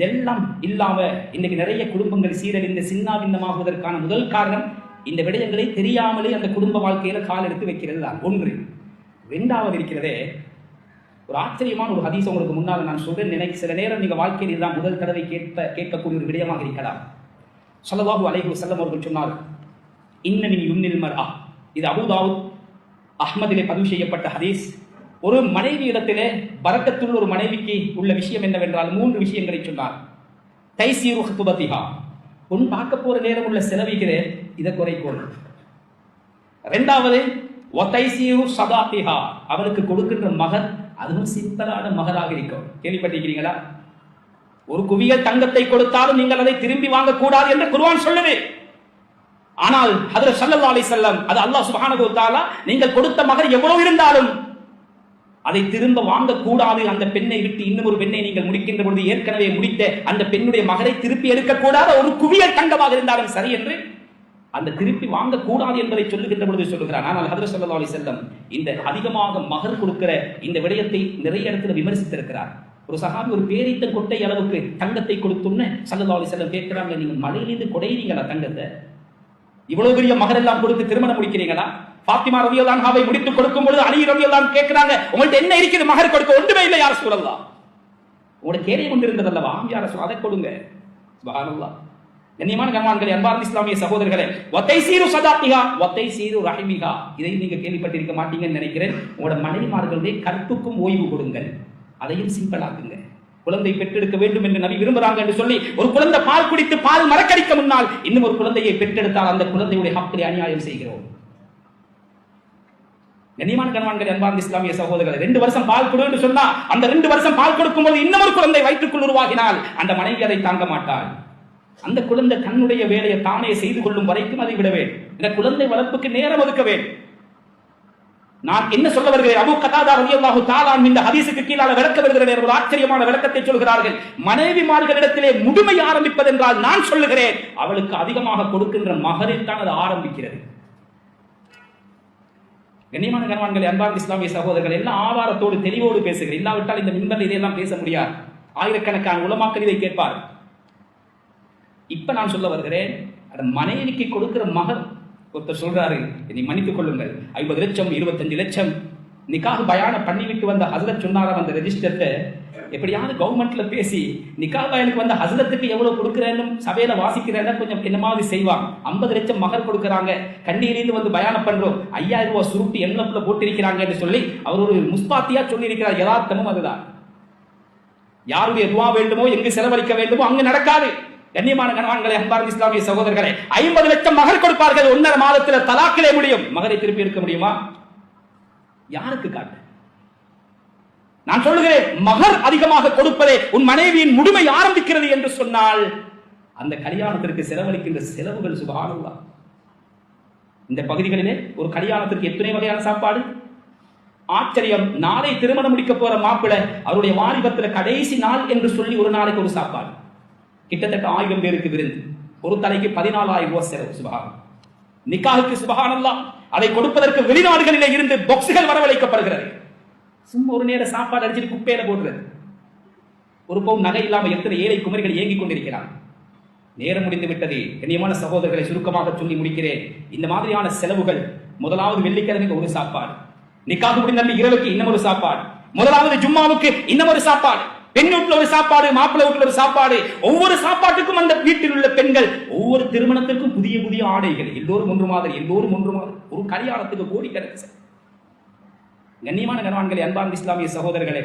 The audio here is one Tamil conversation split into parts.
இதெல்லாம் இல்லாம இன்னைக்கு நிறைய குடும்பங்கள் சீரழிந்து சின்னாபின்னமாகுவதற்கான முதல் காரணம் இந்த விடயங்களை தெரியாமலே அந்த குடும்ப வாழ்க்கையில கால் எடுத்து வைக்கிறது தான். ஒன்று. ரெண்டாவது இருக்கிறதே ஒரு ஆச்சரியமான ஒரு ஹதீஸ் உங்களுக்கு முன்னால் நான் சொல்றேன். நினைக்க சில நேரம் நீங்க வாழ்க்கையில் இதுதான் முதல் தடவை கேட்ப கேட்கக்கூடிய ஒரு விடயமாக இருக்கலாம். சொல்லவாபு அலைகு செல்லம் அவர்கள் சொன்னார் இன்னமின் யுன்னில் மர்ஆ இது அபுதாவுத் அஹ்மதிலே பதிவு செய்யப்பட்ட ஹதீஸ். ஒரு மனைவி இடத்திலே பரக்கத்துள் ஒரு மனைவிக்கு உள்ள விஷயம் என்னவென்றால் மூன்று விஷயங்களை சொன்னார். தைசீரு ஹுபதிஹா உன் பார்க்க போற நேரம் உள்ள செலவிக்கிறேன் இதை குறைக்கோள் ரெண்டாவது ஒத்தைசீரு சதாபிஹா. அவனுக்கு கொடுக்கின்ற மகர் அதுவும் சித்தலான மகராக இருக்கும். கேள்விப்பட்டிருக்கிறீங்களா? ஒரு குவியல் தங்கத்தை கொடுத்தாலும் நீங்கள் அதை திரும்பி வாங்கக்கூடாது என்று குருவான் சொல்லுது. ஆனால் ஹதரத் சல்லல்லா அலைஹி செல்லம் அது அல்லாஹ் சுப்ஹானஹு வ நீங்கள் கொடுத்த மகர் எவ்வளவு இருந்தாலும் அதை திரும்ப வாங்கக்கூடாது. அந்த பெண்ணை விட்டு இன்னும் ஒரு பெண்ணை நீங்கள் முடிக்கின்ற பொழுது ஏற்கனவே முடித்த அந்த பெண்ணுடைய மகனை திருப்பி எடுக்கக்கூடாத ஒரு குவியல் தங்கமாக இருந்தாலும் சரி என்று அந்த திருப்பி வாங்கக்கூடாது என்பதை சொல்லுகின்ற பொழுது சொல்லுகிறார். ஆனால் ஹதரத் ஸல்லல்லாஹு செல்லம் இந்த அதிகமாக மகர் கொடுக்கிற இந்த விடயத்தை நிறைய இடத்துல விமர்சித்திருக்கிறார். ஒரு சகாபி ஒரு பேரித்த கொட்டை அளவுக்கு தங்கத்தை கொடுத்தோம்னு சல்லா அலி செல்லம் கேட்கிறாங்க நீங்க மலையிலிருந்து கொடையிறீங்களா தங்கத்தை? இவ்வளவு பெரிய மகர் எல்லாம் கொடுத்து திருமணம் முடிக்கிறீங்களா? பாத்திமா ரவியல்லான் ஹாவை முடித்து கொடுக்கும் பொழுது அலி ரவியல்லான் கேட்கிறாங்க உங்கள்ட்ட என்ன இருக்குது? மகர் கொடுக்க ஒன்றுமே இல்லை யார் சூழல்லாம் உங்களோட கேரிய கொண்டு யார அதை கொடுங்க. சுபஹானல்லாஹ். கண்ணியமான கண்மான்களே அன்பார்ந்த இஸ்லாமிய சகோதரர்களே ஒத்தை சீரு சதாத்திகா ஒத்தை சீரு ரஹிமிகா இதை நீங்க கேள்விப்பட்டிருக்க மாட்டீங்கன்னு நினைக்கிறேன். உங்களோட மனைவிமார்களே கற்புக்கும் ஓய்வு கொடுங்கள். அதையும் சிம்பிளாக்குங்க குழந்தை பெற்றெடுக்க வேண்டும் என்று நபி விரும்புறாங்க என்று சொல்லி ஒரு குழந்தை பால் குடித்து பால் மறக்கடிக்க முன்னால் இன்னும் ஒரு குழந்தையை பெற்றெடுத்தால் அந்த குழந்தையுடைய ஹக்கை அநியாயம் செய்கிறோம். கண்ணியமான கணவான்கள் அன்பார்ந்த இஸ்லாமிய சகோதரர்கள் ரெண்டு வருஷம் பால் கொடுன்னு சொன்னா அந்த ரெண்டு வருஷம் பால் கொடுக்கும்போது இன்னொரு குழந்தை வயிற்றுக்குள் உருவாகினால் அந்த மனைவி அதை தாங்க மாட்டாள். அந்த குழந்தை தன்னுடைய வேலையை தானே செய்து கொள்ளும் வரைக்கும் அதை விட வேண்டும். இந்த குழந்தை வளர்ப்புக்கு நேரம் ஒதுக்க வேண்டும். நான் என்ன சொல்ல வருகிறேன்? அபு கதாதா ரலியல்லாஹு தஆலா இந்த ஹதீஸுக்கு கீழால விளக்க வருகிறேன் ஒரு ஆச்சரியமான விளக்கத்தை சொல்கிறார்கள். மனைவிமார்களிடத்திலே முதுமை ஆரம்பிப்பதென்றால் நான் சொல்லுகிறேன். அவளுக்கு அதிகமாக கொடுக்கின்ற மகரில் தான் அது ஆரம்பிக்கிறது. கண்ணியமான கணவான்கள் அன்பார்ந்த இஸ்லாமிய சகோதரர்கள் எல்லாம் ஆதாரத்தோடு தெளிவோடு பேசுகிறேன். இல்லாவிட்டால் இந்த மின்பல் இதையெல்லாம் பேச முடியாது. ஆயிரக்கணக்கான உலமாக்கள் இதை கேட்பார் இப்ப நான் சொல்ல வருகிறேன் அந்த மனைவிக்கு கொடுக்கிற மகர் ஒருத்தர் சொல்றாரு என்னை மன்னித்துக் கொள்ளுங்கள். ஐம்பது லட்சம் இருபத்தஞ்சு லட்சம். நிக்காக பயான பண்ணிவிட்டு வந்த ஹசரத் சொன்னாராம் அந்த ரெஜிஸ்டர்ட்ட எப்படியாவது கவர்மெண்ட்ல பேசி நிக்காக பயனுக்கு வந்த ஹசரத்துக்கு எவ்வளவு கொடுக்குறேன்னு சபையில வாசிக்கிறேன்னா கொஞ்சம் என்னமாவது செய்வான்? ஐம்பது லட்சம் மகர் கொடுக்குறாங்க. கண்டியிலிருந்து வந்து பயானம் பண்றோம். ஐயாயிரம் ரூபாய் சுருட்டு எண்ணப்புல போட்டிருக்கிறாங்கன்னு சொல்லி அவர் ஒரு முஸ்பாத்தியா சொல்லியிருக்கிறார். யதார்த்தமும் அதுதான். யாருடைய துவா வேண்டுமோ எங்கு செலவழிக்க வேண்டுமோ அங்கு நடக்காது. கண்ணியமான கணவான்களை அன்பார்ந்த இஸ்லாமிய சகோதரர்களே ஐம்பது லட்சம் மகர் கொடுப்பார்கள் ஒன்னரை மாதத்துல தலாக்கிலே முடியும். மகரை திருப்பி எடுக்க முடியுமா? யாருக்கு காட்டு? நான் சொல்லுகிறேன் மகர் அதிகமாக கொடுப்பதே உன் மனைவியின் முழுமை ஆரம்பிக்கிறது என்று சொன்னால் அந்த கல்யாணத்திற்கு செலவழிக்கின்ற செலவுகள் சுபானுல்லா. இந்த பகுதிகளிலே ஒரு கல்யாணத்திற்கு எத்தனை வகையான சாப்பாடு? ஆச்சரியம் நாளை திருமணம் முடிக்க போற மாப்பிள்ளை அவருடைய வாலிபத்துல கடைசி நாள் என்று சொல்லி ஒரு நாளைக்கு ஒரு சாப்பாடு. கிட்டத்தட்ட ஆயிரம் பேருக்கு விருந்து. ஒரு தலைக்கு பதினாலாயிரம் ரூபாய் செலவு சுபகாரம். நிக்காவுக்கு சுபகானல்லா. அதை கொடுப்பதற்கு வெளிநாடுகளிலே இருந்து பாக்ஸுகள் வரவழைக்கப்படுகிறது. சும்மா ஒரு நேரம் சாப்பாடு அடிச்சுட்டு குப்பையில போடுறது. ஒரு பவுன் நகை இல்லாமல் எத்தனை ஏழை குமரிகள் ஏங்கிக் கொண்டிருக்கிறான் நேரம் முடிந்து விட்டது. கண்ணியமான சகோதரர்களை சுருக்கமாக சொல்லி முடிக்கிறேன். இந்த மாதிரியான செலவுகள் முதலாவது வெள்ளிக்கிழமைக்கு ஒரு சாப்பாடு. நிக்காக முடிந்த இரவுக்கு இன்னும் ஒரு சாப்பாடு. முதலாவது ஜும்மாவுக்கு இன்னும் ஒரு சாப்பாடு. பெண் வீட்டுல ஒரு சாப்பாடு மாப்பிள்ளை வீட்டுல ஒரு சாப்பாடு. ஒவ்வொரு சாப்பாட்டுக்கும் அந்த வீட்டில் உள்ள பெண்கள் ஒவ்வொரு திருமணத்திற்கும் புதிய புதிய ஆடைகள். எல்லோரும் ஒன்று மாதிரி எல்லோரும் ஒன்று மாதிரி. ஒரு கல்யாணத்துக்கு கோடிக்கணக்கு கண்ணியமான கணவான்களை அன்பார்ந்த இஸ்லாமிய சகோதரர்களே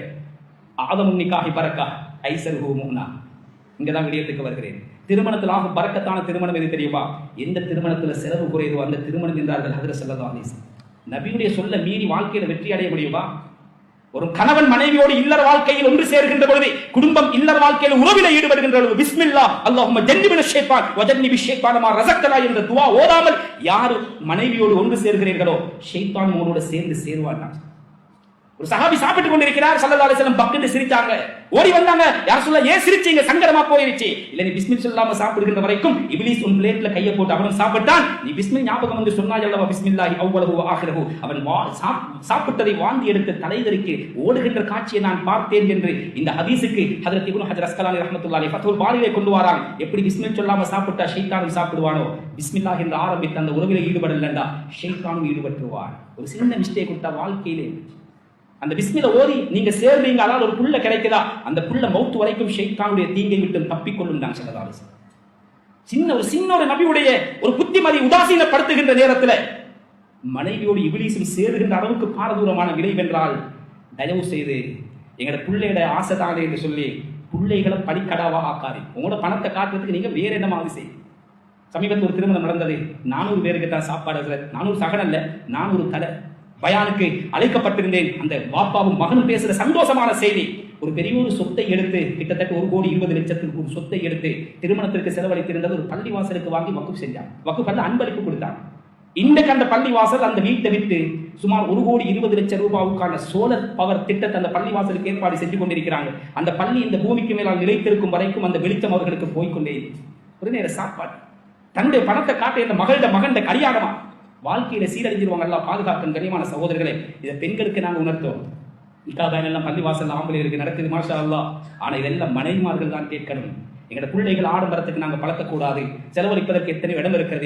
ஆதமும் பறக்கா ஐசர் ஹூ முன்னா. இங்கதான் விடயத்துக்கு வருகிறேன். திருமணத்தில் ஆகும் பறக்கத்தான திருமணம் எது தெரியுமா? எந்த திருமணத்துல செலவு குறையுதோ அந்த திருமணம் என்றார்கள் ஹதர செல்லதான் நபியுடைய சொல்ல மீறி வாழ்க்கையில வெற்றி அடைய முடியுமா ஒரு கணவன் மனைவியோடு இல்லற வாழ்க்கையில் ஒன்று சேர்கின்ற பொழுது குடும்பம் இல்லற வாழ்க்கையில் உறவில ஈடுபடுகின்ற பொழுது பிஸ்மில்லா அல்லாஹும்ம ஜன்னிபின ஷைத்தான் வஜன்னிபி ஷைத்தானமா ரசக்தலா என்ற துவா ஓதாமல் யார் மனைவியோடு ஒன்று சேர்கிறீர்களோ ஷைத்தான் உங்களோட சேர்ந்து சேருவான் ஒரு சஹாபி சாப்பிட்டு கொண்டிருக்கிறார் சல்லா அலைஹி வஸல்லம். பக்கத்து சிரிச்சாங்க. ஓடி வந்தாங்க. யார் சொல்ல ஏன் சிரிச்சீங்க சங்கடமா போயிருச்சு. இல்ல நீ பிஸ்மில் சொல்லாம சாப்பிடுகின்ற வரைக்கும் இபிலிஸ் உன் பிளேட்ல கையை போட்டு அவன் சாப்பிட்டான். நீ பிஸ்மில் ஞாபகம் வந்து சொன்னாய் அல்லவா பிஸ்மில்லாஹி அவ்வளவு ஆகிறஹு அவன் வா- சாப்- சாப்பிட்டதை வாந்தி எடுத்து தலைதறிக்கு ஓடுகின்ற காட்சியை நான் பார்த்தேன் என்று இந்த ஹதீஸுக்கு ஹதரத் இப்னு ஹஜர் அஸ்கலானி ரஹ்மத்துல்லாஹி ஃபத்ஹுல் பாரியிலே கொண்டு வரான். எப்படி பிஸ்மில் சொல்லாம சாப்பிட்டா ஷைத்தானும் சாப்பிடுவானோ? பிஸ்மில்லாஹ் என்று ஆரம்பித்த அந்த உறவிலே ஈடுபடலண்டா? ஷைத்தானும் ஈடுபட்டுருவான். ஒரு சின்ன மிஸ்டேக் விட்டா வாழ்க்கையிலே அந்த பிஸ்மில ஓதி நீங்க சேர்ந்தீங்க அதாவது ஒரு புள்ள கிடைக்குதா? அந்த புள்ள மௌத்து வரைக்கும் ஷைத்தானுடைய தீங்கை விட்டு தப்பிக்கொள்ளும் நான் சொல்லதாலும் சின்ன ஒரு சின்ன ஒரு நபியுடைய ஒரு புத்திமதி உதாசீனப்படுத்துகின்ற நேரத்தில் மனைவியோடு இபிலிசும் சேருகின்ற அளவுக்கு பாரதூரமான விளைவென்றால் தயவு செய்து எங்களோட பிள்ளையோட ஆசைதானே என்று சொல்லி பிள்ளைகளை படிக்கடாவாக ஆக்காது உங்களோட பணத்தை காட்டுறதுக்கு நீங்க வேற என்னமாவது செய்யும் சமீபத்தில் ஒரு திருமணம் நடந்தது. நானூறு பேருக்கு தான் சாப்பாடு நானூறு சகனம் இல்லை நானூறு தலை. பயானுக்கு அழைக்கப்பட்டிருந்தேன். அந்த பாப்பாவும் மகனும் பேசுகிற சந்தோஷமான செய்தி. ஒரு பெரிய ஒரு சொத்தை எடுத்து கிட்டத்தட்ட ஒரு கோடி இருபது லட்சத்துக்கு ஒரு சொத்தை எடுத்து திருமணத்திற்கு செலவழித்திருந்தது ஒரு பள்ளிவாசலுக்கு வாங்கி வக்குப் செஞ்சான். வக்குப் வந்து அன்பளிப்பு கொடுத்தான். இன்றைக்கு அந்த பள்ளிவாசல் அந்த வீட்டை விட்டு சுமார் ஒரு கோடி இருபது லட்சம் ரூபாவுக்கான சோலர் பவர் திட்டத்தை அந்த பள்ளிவாசலுக்கு ஏற்பாடு செஞ்சு கொண்டிருக்கிறாங்க. அந்த பள்ளி இந்த பூமிக்கு மேலால் நிலைத்திருக்கும் வரைக்கும் அந்த வெளிச்சம் அவர்களுக்கு போய்க்கொண்டே ஒரு நேர சாப்பாடு. தன்னுடைய பணத்தை காட்ட இந்த மகளிட மகன் கல்யாணமா வாழ்க்கையில சீரழிஞ்சிருவாங்கல்ல எல்லாம் பாதுகாக்கும் கனியமான சகோதரர்களே இதை பெண்களுக்கு நாங்க உணர்த்தோம். நிக்காபான் எல்லாம் பள்ளிவாசல் ஆம்பளையருக்கு நடக்குது மாஷா அல்லா ஆனா இதெல்லாம் மனைவிமார்கள் தான் கேட்கணும். எங்களோட பிள்ளைகள் ஆடம்பரத்துக்கு நாங்க பழக்கக்கூடாது. செலவழிப்பதற்கு எத்தனை இடம் இருக்கிறது.